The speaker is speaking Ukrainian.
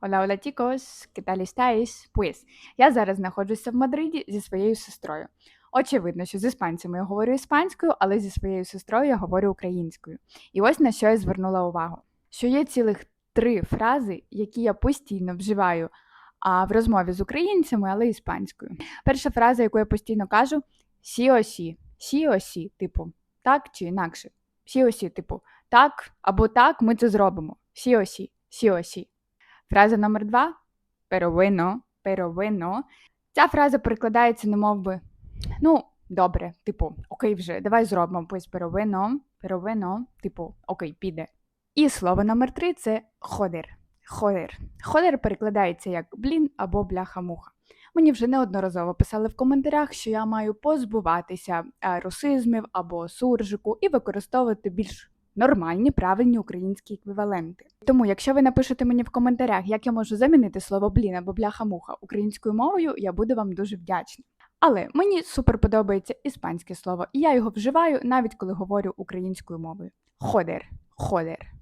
Hola, hola, chicos, ¿qué tal estáis? Я зараз знаходжуся в Мадриді зі своєю сестрою. Очевидно, що з іспанцями я говорю іспанською, але зі своєю сестрою я говорю українською. І ось на що я звернула увагу: що є цілих три фрази, які я постійно вживаю а, в розмові з українцями, але іспанською. Перша фраза, яку я постійно кажу, сі-осі. Сі-осі, типу, так чи інакше. Сі-осі, типу, так або так, ми це зробимо. Сі-осі, сі-осі. Фраза номер два pero bueno. Ця фраза перекладається немов би, ну, добре, типу, окей, вже, давай зробимо bueno, pero bueno, типу, окей, піде. І слово номер три це ходер. Ходер. Ходер перекладається як блін або бляха-муха. Мені вже неодноразово писали в коментарях, що я маю позбуватися е, русизмів або суржику і використовувати більш нормальні, правильні українські еквіваленти. Тому, якщо ви напишете мені в коментарях, як я можу замінити слово блін або бляха-муха українською мовою, я буду вам дуже вдячна. Але мені супер подобається іспанське слово, і я його вживаю навіть коли говорю українською мовою. Ходер, ходер.